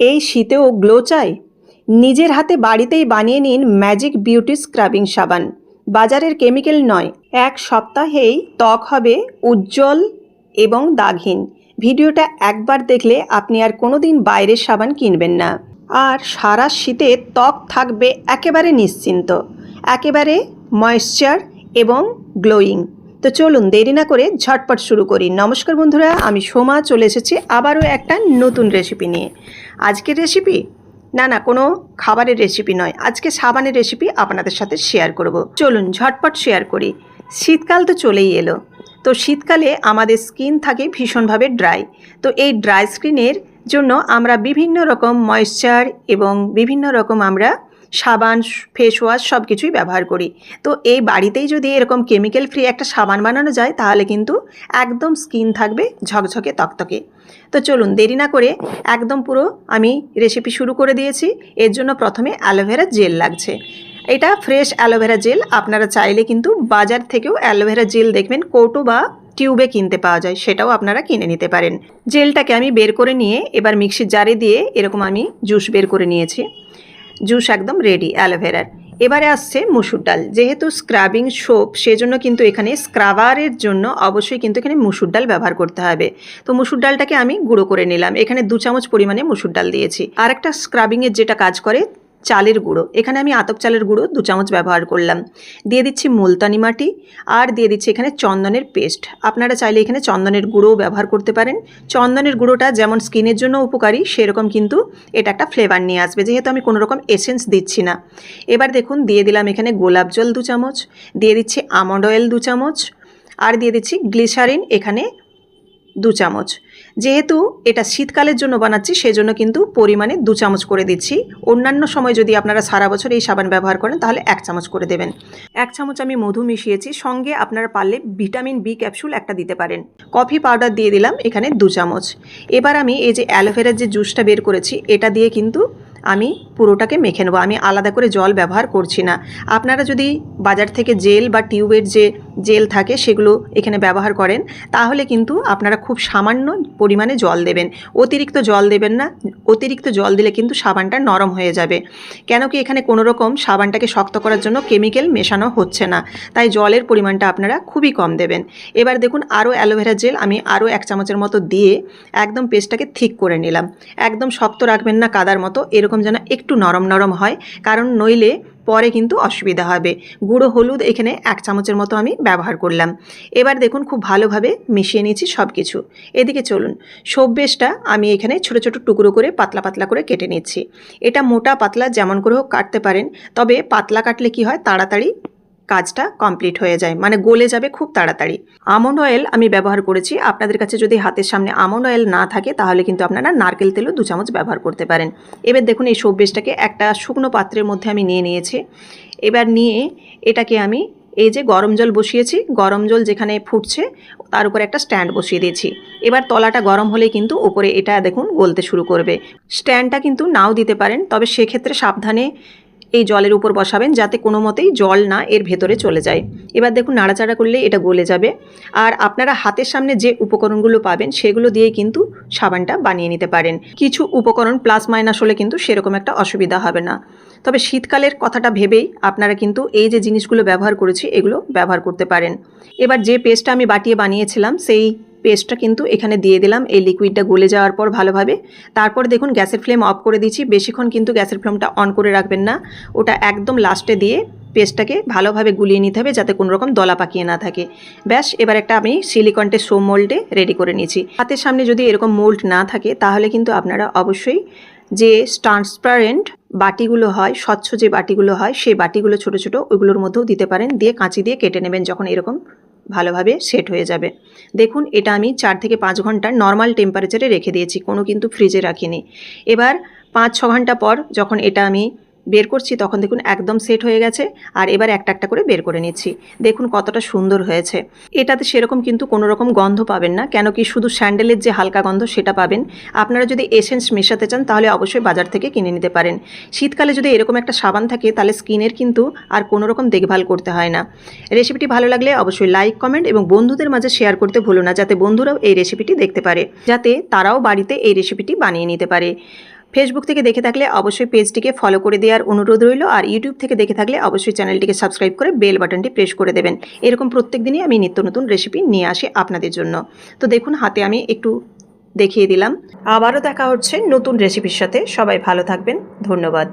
এই শীতেও গ্লো চাই? নিজের হাতে বাড়িতেই বানিয়ে নিন ম্যাজিক বিউটি স্ক্রাবিং সাবান। বাজারের কেমিক্যাল নয়, এক সপ্তাহেই ত্বক হবে উজ্জ্বল এবং দাগহীন। ভিডিওটা একবার দেখলে আপনি আর কোনোদিন বাইরের সাবান কিনবেন না। আর সারা শীতে ত্বক থাকবে একেবারে নিশ্চিন্ত। একেবারে ময়েশ্চার এবং গ্লোয়িং। তো চলুন দেরি না করে ঝটপট শুরু করি। নমস্কার বন্ধুরা, আমি সোমা, চলে এসেছি আবারও একটা নতুন রেসিপি নিয়ে। আজকের রেসিপি না না, কোনো খাবারের রেসিপি নয়। আজকে সাবানের রেসিপি আপনাদের সাথে শেয়ার করব। চলুন ঝটপট শেয়ার করি। শীতকাল তো চলেই এলো। তো শীতকালে আমাদের স্কিন থাকে ভীষণভাবে ড্রাই তো এই ড্রাই স্কিনের জন্য আমরা বিভিন্ন রকম ময়েশ্চার এবং বিভিন্ন রকম আমরা সাবান ফেস ওয়াশ সব কিছুই ব্যবহার করি। তো এই বাড়িতেই যদি এরকম কেমিক্যাল ফ্রি একটা সাবান বানানো যায়, তাহলে কিন্তু একদম স্কিন থাকবে ঝকঝকে তকতকে। তো চলুন, দেরি না করে একদম পুরো আমি রেসিপি শুরু করে দিয়েছি। এর জন্য প্রথমে অ্যালোভেরা জেল লাগছে। এটা ফ্রেশ অ্যালোভেরা জেল আপনারা চাইলে কিন্তু বাজার থেকেও অ্যালোভেরা জেল দেখবেন, কৌটো বা টিউবে কিনতে পাওয়া যায়, সেটাও আপনারা কিনে নিতে পারেন। জেলটাকে আমি বের করে নিয়ে এবার মিক্সির জারে দিয়ে এরকম আমি জুস বের করে নিয়েছি। জুস একদম রেডি অ্যালোভেরার এবারে আসছে মুসুর ডাল। যেহেতু স্ক্রাবিং সোপ সেজন্য কিন্তু এখানে স্ক্রাবারের জন্য অবশ্যই কিন্তু এখানে মুসুর ডাল ব্যবহার করতে হবে। তো মুসুর ডালটাকে আমি গুঁড়ো করে নিলাম। এখানে দু চামচ পরিমাণে মুসুর ডাল দিয়েছি। আর একটা স্ক্রাবিংয়ের যেটা কাজ করে চালের গুঁড়ো। এখানে আমি আতপ চালের গুঁড়ো দু চামচ ব্যবহার করলাম। দিয়ে দিচ্ছি মুলতানি মাটি আর দিয়ে দিচ্ছি এখানে চন্দনের পেস্ট। আপনারা চাইলে এখানে চন্দনের গুঁড়োও ব্যবহার করতে পারেন। চন্দনের গুঁড়োটা যেমন স্কিনের জন্য উপকারী, সেরকম কিন্তু এটা একটা ফ্লেভার নিয়ে আসবে। যেহেতু আমি কোনো রকম এসেন্স দিচ্ছি না। এবার দেখুন, দিয়ে দিলাম এখানে গোলাপ জল দু চামচ, দিয়ে দিচ্ছি আমন্ড অয়েল দু চামচ আর দিয়ে দিচ্ছি গ্লিসারিন এখানে দু চামচ। যেহেতু এটা শীতকালের জন্য বানাচ্ছি সেই জন্য কিন্তু পরিমাণে দু চামচ করে দিচ্ছি। অন্যান্য সময় যদি আপনারা সারা বছর এই সাবান ব্যবহার করেন, তাহলে এক চামচ করে দেবেন। এক চামচ আমি মধু মিশিয়েছি, সঙ্গে আপনারা পারলে ভিটামিন বি ক্যাপসুল একটা দিতে পারেন। কফি পাউডার দিয়ে দিলাম এখানে দু চামচ। এবার আমি এই যে অ্যালোভেরার যে জুসটা বের করেছি, এটা দিয়ে কিন্তু আমি পুরোটাকে মেখে নেব। আমি আলাদা করে জল ব্যবহার করছি না। আপনারা যদি বাজার থেকে জেল বা টিউবের যে জেল থাকে সেগুলো এখানে ব্যবহার করেন, তাহলে কিন্তু আপনারা খুব সামান্য পরিমাণে জল দেবেন। অতিরিক্ত জল দেবেন না। অতিরিক্ত জল দিলে কিন্তু সাবানটা নরম হয়ে যাবে। কেন কি এখানে কোনো রকম সাবানটাকে শক্ত করার জন্য কেমিক্যাল মেশানো হচ্ছে না। তাই জলের পরিমাণটা আপনারা খুবই কম দেবেন। এবার দেখুন আরও অ্যালোভেরা জেল আমি আরও এক চামচের মতো দিয়ে একদম পেস্টটাকে ঠিক করে নিলাম। একদম শক্ত রাখবেন না কাদার মতো, এরকম যেন একটু নরম নরম হয়, কারণ নইলে পরে কিন্তু অসুবিধা হবে। গুঁড়ো হলুদ এখানে এক চামচের মতো আমি ব্যবহার করলাম। এবার দেখুন খুব ভালোভাবে মিশিয়ে নিয়েছি সব কিছু এদিকে চলুন সববেশটা আমি এখানে ছোট ছোট টুকরো করে পাতলা পাতলা করে কেটে নিচ্ছি। এটা মোটা পাতলা যেমন করে হোক কাটতে পারেন, তবে পাতলা কাটলে কি হয়, তাড়াতাড়ি কাজটা কমপ্লিট হয়ে যায় মানে গলে যাবে খুব তাড়াতাড়ি। আমন্ড অয়েল আমি ব্যবহার করেছি, আপনাদের কাছে যদি হাতের সামনে আমন্ড অয়েল না থাকে, তাহলে কিন্তু আপনারা নারকেল তেলও দু চামচ ব্যবহার করতে পারেন। এবার দেখুন এই সব্বেশটাকে একটা শুকনো পাত্রের মধ্যে আমি নিয়ে নিয়েছি। এবার নিয়ে এটাকে আমি এই যে গরম জল বসিয়েছি, গরম জল যেখানে ফুটছে, তার উপরে একটা স্ট্যান্ড বসিয়ে দিয়েছি। এবার তলাটা গরম হলে কিন্তু উপরে এটা দেখুন গলতে শুরু করবে। স্ট্যান্ডটা কিন্তু নাও দিতে পারেন, তবে সেক্ষেত্রে সাবধানে এই জলের উপর বসাবেন যাতে কোনো মতেই জল না এর ভেতরে চলে যায়। এবার দেখুন, নাড়াচাড়া করলে এটা গলে যাবে। আর আপনারা হাতের সামনে যে উপকরণগুলো পাবেন সেগুলো দিয়ে কিন্তু সাবানটা বানিয়ে নিতে পারেন। কিছু উপকরণ প্লাস মাইনাস হলে কিন্তু সেরকম একটা অসুবিধা হবে না। তবে শীতকালের কথাটা ভেবেই আপনারা কিন্তু এই যে জিনিসগুলো ব্যবহার করেছি, এগুলো ব্যবহার করতে পারেন। এবার যে পেস্টটা আমি বাটিয়ে বানিয়েছিলাম, সেই পেস্টটা কিন্তু এখানে দিয়ে দিলাম। এই লিকুইডটা গলে যাওয়ার পর ভালোভাবে। তারপর দেখুন, গ্যাসের ফ্লেম অফ করে দিচ্ছি। বেশিক্ষণ কিন্তু গ্যাসের ফ্লেমটা অন করে রাখবেন না। ওটা একদম লাস্টে দিয়ে পেস্টটাকে ভালোভাবে গুলিয়ে নিতে হবে যাতে কোনো রকম দলা পাকিয়ে না থাকে। ব্যাস, এবার একটা আমি সিলিকন্টের সো মোল্ডে রেডি করে নিয়েছি। হাতের সামনে যদি এরকম মোল্ড না থাকে, তাহলে কিন্তু আপনারা অবশ্যই যে ট্রান্সপারেন্ট বাটিগুলো হয়, স্বচ্ছ যে বাটিগুলো হয়, সেই বাটিগুলো ছোট ছোট ওইগুলোর মধ্যেও দিতে পারেন। দিয়ে কাঁচি দিয়ে কেটে নেবেন যখন এরকম ভালোভাবে সেট হয়ে যাবে। দেখুন, এটা আমি চার থেকে পাঁচ ঘণ্টা নর্মাল টেম্পারেচারে রেখে দিয়েছি, কোনো কিন্তু ফ্রিজে রাখিনি। এবার পাঁচ ছ ঘণ্টা পর যখন এটা আমি বের করছি, তখন দেখুন একদম সেট হয়ে গেছে। আর এবার একটা একটা করে বের করে নিচ্ছি। দেখুন কতটা সুন্দর হয়েছে। এটাতে সেরকম কিন্তু কোনো রকম গন্ধ পাবেন না, কেন কি শুধু স্যান্ডেলের যে হালকা গন্ধ সেটা পাবেন। আপনারা যদি এসেন্স মেশাতে চান, তাহলে অবশ্যই বাজার থেকে কিনে নিতে পারেন। শীতকালে যদি এরকম একটা সাবান থাকে, তাহলে স্কিনের কিন্তু আর কোনো রকম দেখভাল করতে হয় না। রেসিপিটি ভালো লাগলে অবশ্যই লাইক কমেন্ট এবং বন্ধুদের মাঝে শেয়ার করতে ভুলো না, যাতে বন্ধুরাও এই রেসিপিটি দেখতে পারে। যাতে তারাও বাড়িতে এই রেসিপিটি বানিয়ে নিতে পারে। ফেসবুক থেকে দেখে থাকলে অবশ্যই পেজটিকে ফলো করে দেওয়ার অনুরোধ রইল আর ইউটিউব থেকে দেখে থাকলে অবশ্যই চ্যানেলটিকে সাবস্ক্রাইব করে বেল বাটনটি প্রেস করে দেবেন। এরকম প্রত্যেক দিনই আমি নিত্য নতুন রেসিপি নিয়ে আসি আপনাদের জন্য। তো দেখুন, হাতে আমি একটু দেখিয়ে দিলাম। আবারও দেখা হচ্ছে নতুন রেসিপির সাথে। সবাই ভালো থাকবেন। ধন্যবাদ।